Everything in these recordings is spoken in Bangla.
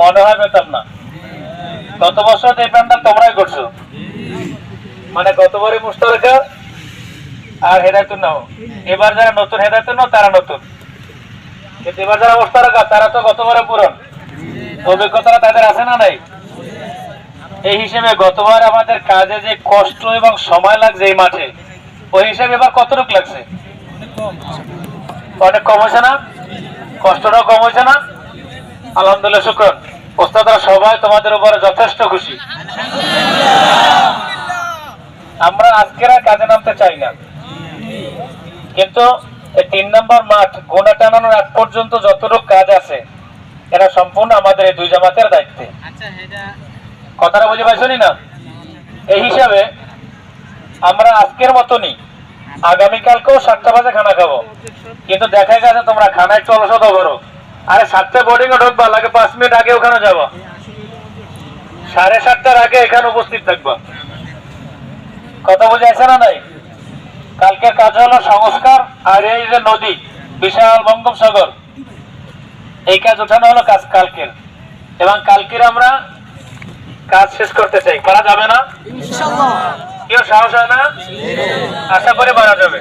মনে হয় পেতাম না। গত বছর এই প্ল্যানটা তোমরাই করছ। মানে গতবারই মুস্তারকা আর হেদায়তুন নাও। এবার যারা নতুন হেদায়তুন নাও, তারা নতুন। কিন্তু এবার যারা মুস্তারকা তারা তো গতবারে পূরণ অভিজ্ঞতাটা তাদের আছে না নাই? এই হিসেবে গতবার আমাদের কাজে যে কষ্ট এবং সময় লাগছে এই মাঠে, ওই হিসেবে এবার কতটুকু লাগছে? অনেক কম হয়েছে না? কষ্টটাও কম হয়েছে না? আলহামদুলিল্লাহ শুক্র। ওস্তাদরা সবাই তোমাদের উপরে যথেষ্ট খুশি। আমরা আজকের আর কাজে নামতে চাই না। কিন্তু তিন নম্বর মাঠ গোনা টানানোর আগ পর্যন্ত যতটুকু কাজ আছে এরা সম্পূর্ণ আমাদের এই দুই জামাতের দায়িত্বে। কথাটা বুঝে পাইছনি না? এই হিসাবে আমরা আজকের মতনই আগামীকালকেও সাতটা বাজে খানা খাব। কিন্তু দেখা গেছে তোমরা খানা একটু অলসত করো আরে সাতটা বোর্ডিং এ ঢুকবা, লাগে পাঁচ মিনিট আগে ওখানে যাব। সাড়ে সাতটার আগে এখানে উপস্থিত থাকবা। কথা বুঝাইছে না নাই? কালকের কাজ হলো সংস্কার আর এই যে নদী, বিশাল বঙ্গোপসাগর। এই কাজ ওঠানো হলো কাজ কালকের। এবং কালকের আমরা কাজ শেষ করতে চাই। করা যাবে না? কেউ সাহস হয় না? আশা করে করা যাবে।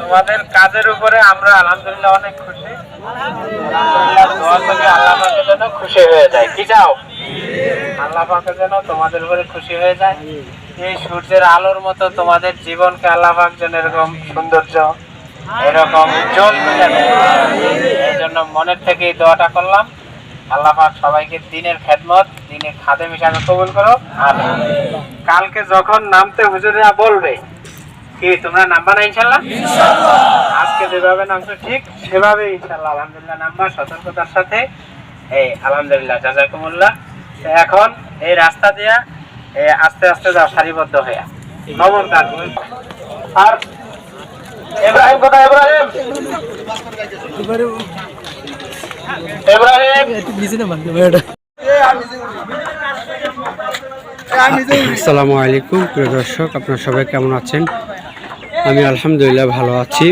তোমাদের কাজের উপরে আমরা আলহামদুলিল্লাহ অনেক খুশি। খুশি হয়ে যায়। কি চাও? আল্লাহ জন্য তোমাদের উপরে খুশি হয়ে যায়। এই সূর্যের আলোর মতো তোমাদের জীবনকে আল্লাহ পাক যেন এরকম সৌন্দর্য এরকম উজ্জ্বল করে এই জন্য মনের থেকে এই দোয়াটা করলাম। আল্লাহ পাক সবাইকে দিনের খেদমত দিনের খাদে হিসাবে কবুল করো আর কালকে যখন নামতে হুজুরেরা বলবে কি তোমরা নামবা না ইনশাল্লাহ? আজকে যেভাবে নামছো ঠিক সেভাবে ইনশাল্লাহ আলহামদুলিল্লাহ নাম্বার সতর্কতার সাথে। এই আলহামদুলিল্লাহ জাজাকুমুল্লাহ। এখন এই রাস্তা দিয়া আস্তে আস্তে যাও সারিবদ্ধ হয়ে খবরদার আর কোথায় ইব্রাহিম। ইব্রাহিম। আসসালামু আলাইকুম, প্রিয় দর্শক, আপনারা সবাই কেমন আছেন? আমি আলহামদুলিল্লাহ ভালো আছি।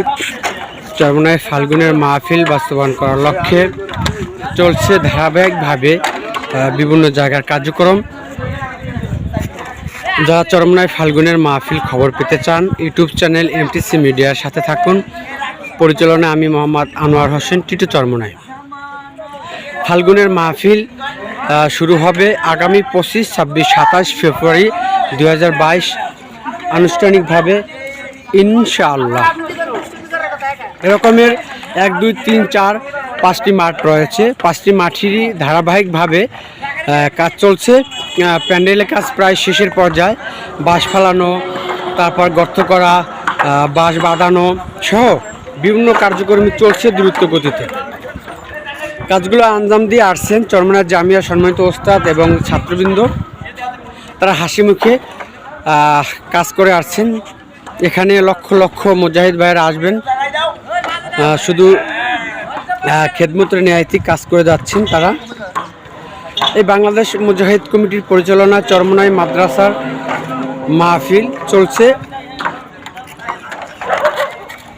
চরমনায় ফাল্গুনের মাহফিল বাস্তবায়ন করার লক্ষ্যে চলছে ধারাবাহিকভাবে বিভিন্ন জায়গার কার্যক্রম। যারা চরমনায় ফাল্গুনের মাহফিল খবর পেতে চান, ইউটিউব চ্যানেল এমটিসি মিডিয়ার সাথে থাকুন। পরিচালনা আমি মোহাম্মদ আনোয়ার হোসেন, টিটু চরমনায়। ফাল্গুনের মাহফিল শুরু হবে আগামী পঁচিশ, ছাব্বিশ, সাতাশ ফেব্রুয়ারি দু হাজার বাইশ। আনুষ্ঠানিকভাবে ইনশাআল্লাহ। এরকমের এক, দুই, তিন, চার, পাঁচটি মাঠ রয়েছে। পাঁচটি মাঠেরই ধারাবাহিকভাবে কাজ চলছে। প্যান্ডেলের কাজ প্রায় শেষের পর্যায়ে। বাঁশ ফালানো, তারপর গর্ত করা বাঁশ বাঁধানো সহ বিভিন্ন কার্যক্রম চলছে দ্রুত গতিতে। কাজগুলো আঞ্জাম দিয়ে আসছেন চরমনার জামিয়া সম্মানিত ওস্তাদ এবং ছাত্রবৃন্দ। তারা হাসি মুখে কাজ করে আসছেন। এখানে লক্ষ লক্ষ মুজাহিদ ভাইয়েরা আসবেন। শুধু খেদমতের ন্যায়তি কাজ করে যাচ্ছেন তারা। এই বাংলাদেশ মুজাহিদ কমিটির পরিচালনা চরমনাই মাদ্রাসার মাহফিল চলছে।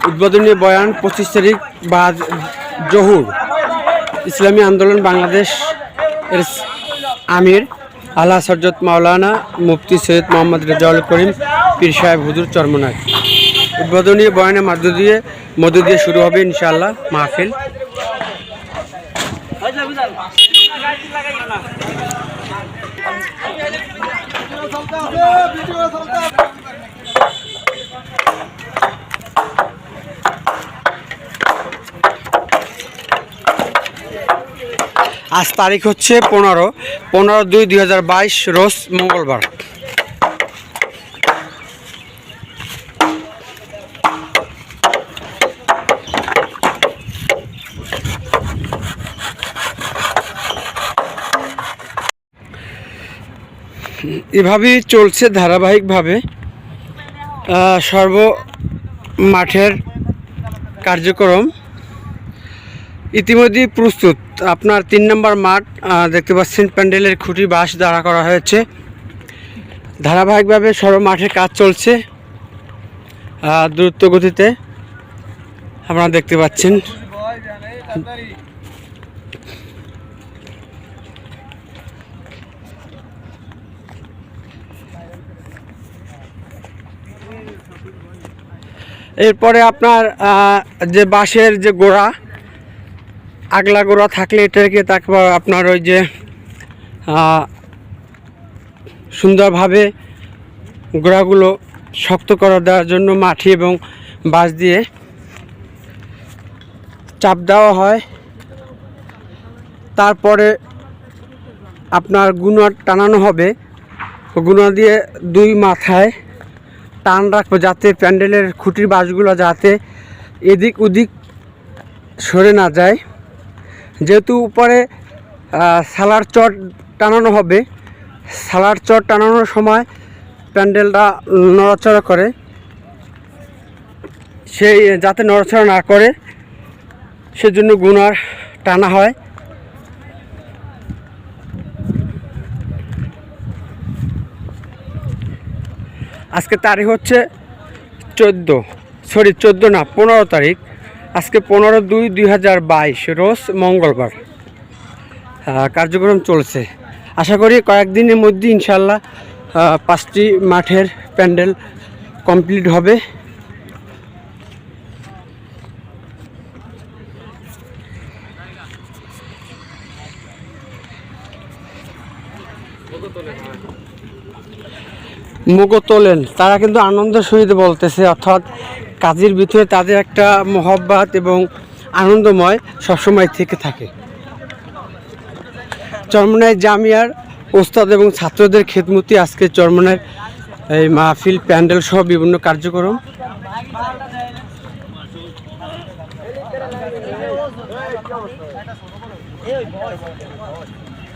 উদ্বোধনী বয়ান পঁচিশ তারিখ বা জহুর। ইসলামী আন্দোলন বাংলাদেশ এর আমির আল্লাহ সরজত মাওলানা মুফতি সৈয়দ মোহাম্মদ রেজাউল করিম পীর সাহেব হুজুর চরমনায় উদ্বোধনী বয়ানের মধ্য দিয়ে মধ্য দিয়ে শুরু হবে ইনশাআল্লাহ মাহফিল। আজ তারিখ হচ্ছে পনেরো। পনেরো দুই দুই রোজ মঙ্গলবার। এভাবেই চলছে ধারাবাহিকভাবে সর্ব মাঠের কার্যক্রম। ইতিমধ্যেই প্রস্তুত। আপনার তিন নম্বর মাঠ দেখতে পাচ্ছেন প্যান্ডেলের খুঁটি বাঁশ দাঁড়া করা হয়েছে। ধারাবাহিকভাবে সর্ব মাঠে কাজ চলছে দ্রুত গতিতে আপনারা দেখতে পাচ্ছেন। এরপরে আপনার যে বাঁশের যে গোড়া, আগলা গোড়া থাকলে এটাকে তারপর আপনার ওই যে সুন্দরভাবে গোড়াগুলো শক্ত করে দেওয়ার জন্য মাটি এবং বাঁশ দিয়ে চাপ দেওয়া হয়। তারপরে আপনার গুণা টানানো হবে। গুণা দিয়ে দুই মাথায় টান রাখব যাতে প্যান্ডেলের খুঁটির বাঁশগুলো যাতে এদিক ওদিক সরে না যায়। যেহেতু উপরে সালার চট টানানো হবে, সালার চট টানানোর সময় প্যান্ডেলটা নড়াচড়া করে। সেই যাতে নড়াচড়া না করে, সেজন্য গুনার টানা হয়। আজকে তারিখ হচ্ছে চোদ্দ সরি চোদ্দ না, পনেরো তারিখ। আজকে পনেরো দুই দুই হাজার বাইশ, রোজ মঙ্গলবার। কার্যক্রম চলছে। আশা করি কয়েকদিনের মধ্যে ইনশাল্লাহ পাঁচটি মাঠের প্যান্ডেল কমপ্লিট হবে। মুগো তোলেন। তারা কিন্তু আনন্দের সহিত বলতেছে, অর্থাৎ কাজের ভিতরে তাদের একটা মহব্বত এবং আনন্দময় সবসময় থেকে থাকে। চরমনায় জামিয়ার ওস্তাদ এবং ছাত্রদের খেদমতি আজকে চরমনায় এই মাহফিল, প্যান্ডেল সহ বিভিন্ন কার্যক্রম।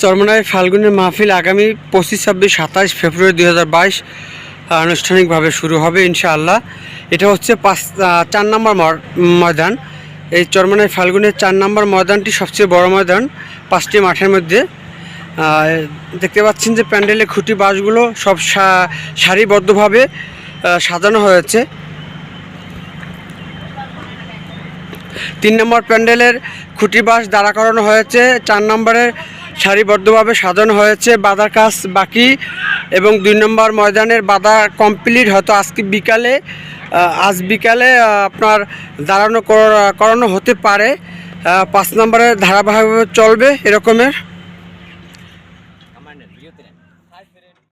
চরমনায় ফাল্গুনের মাহফিল আগামী পঁচিশ, ছাব্বিশ, সাতাশ ফেব্রুয়ারি দুই হাজার বাইশ আনুষ্ঠানিকভাবে শুরু হবে ইনশাআল্লাহ। এটা হচ্ছে পাঁচ চার নম্বর ময়দান। এই চরমনায় ফাল্গুনের চার নম্বর ময়দানটি সবচেয়ে বড় ময়দান পাঁচটি মাঠের মধ্যে। দেখতে পাচ্ছেন যে প্যান্ডেলের খুঁটি বাসগুলো সব সারিবদ্ধভাবে সাজানো হয়েছে। তিন নম্বর প্যান্ডেলের খুঁটি বাস দাঁড়া করানো হয়েছে, চার নম্বরের সারিবদ্ধভাবে সাজানো হয়েছে বাদার কাজ বাকি এবং দুই নম্বর ময়দানের বাদা কমপ্লিট হয়তো আজকে বিকালে আজ বিকালে আপনার দাঁড়ানো কর- করানো হতে পারে। পাঁচ নম্বরের ধারাবাহিকভাবে চলবে এরকমের।